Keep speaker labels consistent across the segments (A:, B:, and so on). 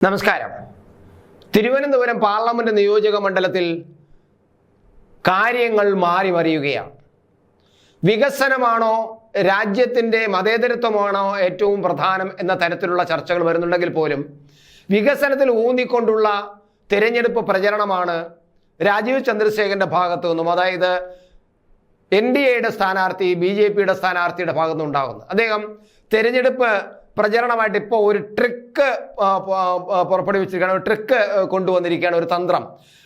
A: നമസ്കാരം. തിരുവനന്തപുരം പാർലമെന്റ് നിയോജക മണ്ഡലത്തിൽ കാര്യങ്ങൾ മാറി മറിയുകയാണ്. വികസനമാണോ രാജ്യത്തിന്റെ മതേതരത്വമാണോ ഏറ്റവും പ്രധാനം എന്ന തരത്തിലുള്ള ചർച്ചകൾ വരുന്നുണ്ടെങ്കിൽ പോലും വികസനത്തിൽ ഊന്നിക്കൊണ്ടുള്ള തിരഞ്ഞെടുപ്പ് പ്രചരണമാണ് രാജീവ് ചന്ദ്രശേഖരന്റെ ഭാഗത്തു നിന്നും അതായത് എൻ ഡി എയുടെ സ്ഥാനാർത്ഥി ബി ജെ പിയുടെ സ്ഥാനാർത്ഥിയുടെ ഭാഗത്തുനിന്നുണ്ടാകുന്നത് അദ്ദേഹം തെരഞ്ഞെടുപ്പ് പ്രചരണമായിട്ട് ഇപ്പോൾ ഒരു ട്രിക്ക് പുറപ്പെടുവിച്ചിരിക്കുകയാണ്. ഒരു ട്രിക്ക് കൊണ്ടുവന്നിരിക്കുകയാണ് ഒരു തന്ത്രം.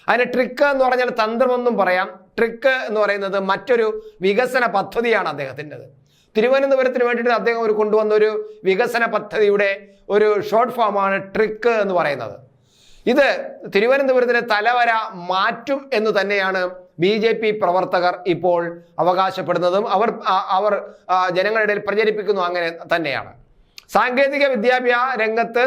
A: അതിന് ട്രിക്ക് എന്ന് പറഞ്ഞാൽ തന്ത്രമെന്നും പറയാം. ട്രിക്ക് എന്ന് പറയുന്നത് മറ്റൊരു വികസന പദ്ധതിയാണ് അദ്ദേഹത്തിന്റെത്. തിരുവനന്തപുരത്തിന് വേണ്ടിയിട്ട് അദ്ദേഹം ഒരു കൊണ്ടുവന്ന ഒരു വികസന പദ്ധതിയുടെ ഒരു ഷോർട്ട് ഫോമാണ് ട്രിക്ക് എന്ന് പറയുന്നത്. ഇത് തിരുവനന്തപുരത്തിലെ തലവര മാറ്റും എന്ന് തന്നെയാണ് ബി ജെ പി പ്രവർത്തകർ ഇപ്പോൾ അവകാശപ്പെടുന്നതും അവർ അവർ ജനങ്ങളുടെ പ്രചരിപ്പിക്കുന്നു അങ്ങനെ തന്നെയാണ്. സാങ്കേതിക വിദ്യാഭ്യാസ രംഗത്ത്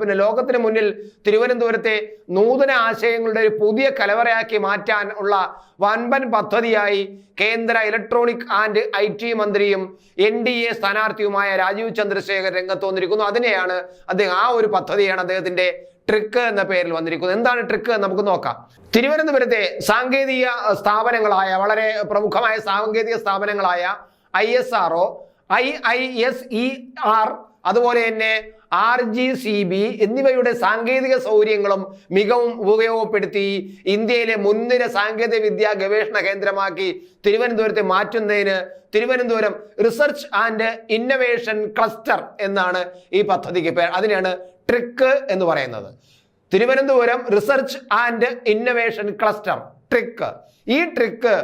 A: പിന്നെ ലോകത്തിന് മുന്നിൽ തിരുവനന്തപുരത്തെ നൂതന ആശയങ്ങളുടെ ഒരു പുതിയ കലവറയാക്കി മാറ്റാൻ ഉള്ള വൻപൻ പദ്ധതിയായി കേന്ദ്ര ഇലക്ട്രോണിക് ആൻഡ് ഐ ടി മന്ത്രിയും എൻ ഡി എ സ്ഥാനാർത്ഥിയുമായ രാജീവ് ചന്ദ്രശേഖർ രംഗത്ത് വന്നിരിക്കുന്നു. അതിനെയാണ് അദ്ദേഹം ആ ഒരു പദ്ധതിയാണ് അദ്ദേഹത്തിന്റെ ട്രിക്ക് എന്ന പേരിൽ വന്നിരിക്കുന്നത്. എന്താണ് ട്രിക്ക് നമുക്ക് നോക്കാം. തിരുവനന്തപുരത്തെ സാങ്കേതിക സ്ഥാപനങ്ങളായ വളരെ പ്രമുഖമായ സാങ്കേതിക സ്ഥാപനങ്ങളായ I S R O I I S E R അതുപോലെ തന്നെ ആർ ജി സി ബി എന്നിവയുടെ സാങ്കേതിക സൗകര്യങ്ങളും മികവും ഉപയോഗപ്പെടുത്തി ഇന്ത്യയിലെ മുൻനിര സാങ്കേതിക വിദ്യാ ഗവേഷണ കേന്ദ്രമാക്കി തിരുവനന്തപുരത്തെ മാറ്റുന്നതിന് Thiruvananthapuram research and innovation cluster എന്നാണ് ഈ പദ്ധതിക്ക് പേര്. അതിനാണ് ട്രിക്ക് എന്ന് പറയുന്നത്. Thiruvananthapuram research and innovation cluster. Trick. ഈ ട്രിക്ക്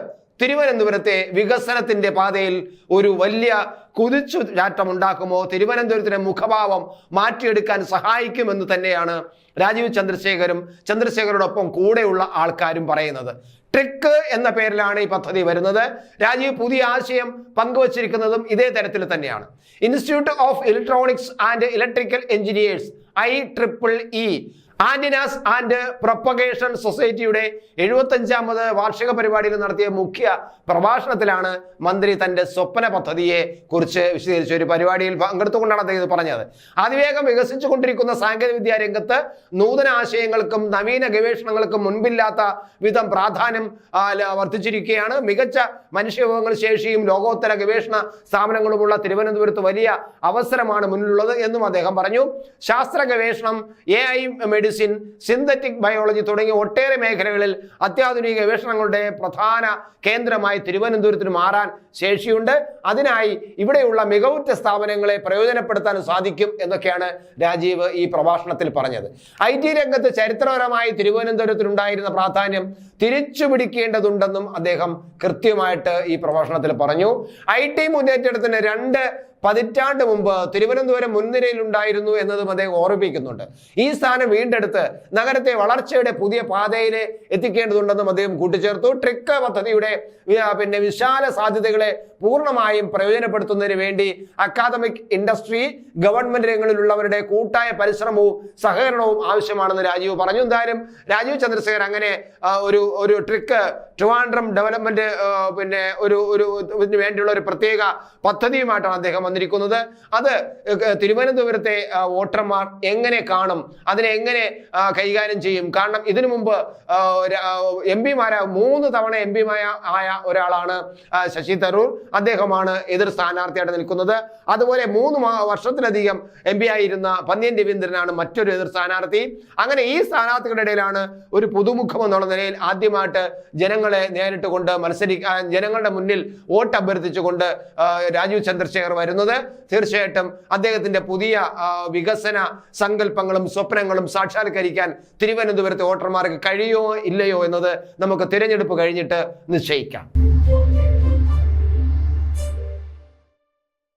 A: തിരുവനന്തപുരത്തെ വികസനത്തിന്റെ പാതയിൽ ഒരു വലിയ കുതിച്ചു ചാറ്റം ഉണ്ടാക്കുമോ? തിരുവനന്തപുരത്തിന്റെ മുഖഭാവം മാറ്റിയെടുക്കാൻ സഹായിക്കുമെന്ന് തന്നെയാണ് രാജീവ് ചന്ദ്രശേഖരും ചന്ദ്രശേഖരോടൊപ്പം കൂടെയുള്ള ആൾക്കാരും പറയുന്നത്. ട്രിക്ക് എന്ന പേരിലാണ് ഈ പദ്ധതി വരുന്നത്. രാജീവ് പുതിയ ആശയം പങ്കുവച്ചിരിക്കുന്നതും ഇതേ തരത്തിൽ തന്നെയാണ്. Institute of electronics and electrical engineers I triple E antennas and propagation സൊസൈറ്റിയുടെ എഴുപത്തഞ്ചാമത് വാർഷിക പരിപാടിയിൽ നടത്തിയ മുഖ്യ പ്രഭാഷണത്തിലാണ് മന്ത്രി തന്റെ സ്വപ്ന പദ്ധതിയെ കുറിച്ച് വിശദീകരിച്ച ഒരു പരിപാടിയിൽ പങ്കെടുത്തുകൊണ്ടാണ് അദ്ദേഹം ഇത് പറഞ്ഞത്. അതിവേഗം വികസിച്ചുകൊണ്ടിരിക്കുന്ന സാങ്കേതിക വിദ്യാ രംഗത്ത് നൂതന ആശയങ്ങൾക്കും നവീന ഗവേഷണങ്ങൾക്കും മുൻപില്ലാത്ത വിധം പ്രാധാന്യം ല- വർദ്ധിച്ചിരിക്കുകയാണ്. മികച്ച മനുഷ്യവിഭവങ്ങൾ ശേഷിയും ലോകോത്തര ഗവേഷണ സ്ഥാപനങ്ങളുമുള്ള തിരുവനന്തപുരത്ത് വലിയ അവസരമാണ് മുന്നിലുള്ളത് എന്നും അദ്ദേഹം പറഞ്ഞു. ശാസ്ത്ര ഗവേഷണം A I medicine synthetic biology തുടങ്ങിയ ഒട്ടേറെ മേഖലകളിൽ അത്യാധുനിക ഗവേഷണങ്ങളുടെ പ്രധാന കേന്ദ്രമായി തിരുവനന്തപുരത്തിന് മാറാൻ ശേഷിയുണ്ട്. അതിനായി ഇവിടെയുള്ള മികവുറ്റ സ്ഥാപനങ്ങളെ പ്രയോജനപ്പെടുത്താൻ സാധിക്കും എന്നൊക്കെയാണ് രാജീവ് ഈ പ്രഭാഷണത്തിൽ പറഞ്ഞത്. ഐ ടി രംഗത്ത് ചരിത്രപരമായി തിരുവനന്തപുരത്തിനുണ്ടായിരുന്ന പ്രാധാന്യം തിരിച്ചു പിടിക്കേണ്ടതുണ്ടെന്നും അദ്ദേഹം കൃത്യമായിട്ട് ഈ പ്രഭാഷണത്തിൽ പറഞ്ഞു. ഐ ടി മുന്നേറ്റത്തിന് രണ്ട് പതിറ്റാണ്ട് മുമ്പ് തിരുവനന്തപുരം മുൻനിരയിലുണ്ടായിരുന്നു എന്നതും അദ്ദേഹം ഓർമ്മിപ്പിക്കുന്നുണ്ട്. ഈ സ്ഥാനം വീണ്ടെടുത്ത് നഗരത്തെ വളർച്ചയുടെ പുതിയ പാതയിൽ എത്തിക്കേണ്ടതുണ്ടെന്നും അദ്ദേഹം കൂട്ടിച്ചേർത്തു. ട്രിക്ക് പദ്ധതിയുടെ പിന്നെ വിശാല സാധ്യതകളെ പൂർണമായും പ്രയോജനപ്പെടുത്തുന്നതിന് വേണ്ടി അക്കാദമിക് ഇൻഡസ്ട്രി ഗവൺമെന്റ് രംഗങ്ങളിലുള്ളവരുടെ കൂട്ടായ പരിശ്രമവും സഹകരണവും ആവശ്യമാണെന്ന് രാജീവ് പറഞ്ഞു. എന്തായാലും രാജീവ് ചന്ദ്രശേഖർ അങ്ങനെ ഒരു ഒരു ട്രിക്ക് ട്രിവാൻഡ്രം ഡെവലപ്മെന്റ് പിന്നെ ഒരു ഒരു വേണ്ടിയുള്ള ഒരു പ്രത്യേക പദ്ധതിയുമായിട്ടാണ് അദ്ദേഹം വന്നിരിക്കുന്നത് അത് തിരുവനന്തപുരത്തെ വോട്ടർമാർ എങ്ങനെ കാണും? അതിനെ എങ്ങനെ കൈകാര്യം ചെയ്യും? കാരണം ഇതിനു മുമ്പ് എം പിമാരായ മൂന്ന് തവണ എം പിമാര ആയ ഒരാളാണ് ശശി തരൂർ. അദ്ദേഹമാണ് എതിർ സ്ഥാനാർത്ഥിയായിട്ട് നിൽക്കുന്നത്. അതുപോലെ മൂന്ന് വർഷത്തിലധികം എം പി ആയിരുന്ന പന്ന്യൻ രവീന്ദ്രനാണ് മറ്റൊരു എതിർ സ്ഥാനാർത്ഥി. അങ്ങനെ ഈ സ്ഥാനാർത്ഥികളുടെ ഇടയിലാണ് ഒരു പുതുമുഖം എന്നുള്ള നിലയിൽ ആദ്യമായിട്ട് ജനങ്ങളെ നേരിട്ട് കൊണ്ട് മത്സരിക്കാൻ ജനങ്ങളുടെ മുന്നിൽ വോട്ട് അഭ്യർത്ഥിച്ചുകൊണ്ട് രാജീവ് ചന്ദ്രശേഖർ വരുന്നത്. തീർച്ചയായിട്ടും അദ്ദേഹത്തിന്റെ പുതിയ വികസന സങ്കല്പങ്ങളും സ്വപ്നങ്ങളും സാക്ഷാത്കരിക്കാൻ തിരുവനന്തപുരത്തെ വോട്ടർമാർക്ക് കഴിയുമോ ഇല്ലയോ എന്നത് നമുക്ക് തിരഞ്ഞെടുപ്പ് കഴിഞ്ഞിട്ട് നിശ്ചയിക്കാം.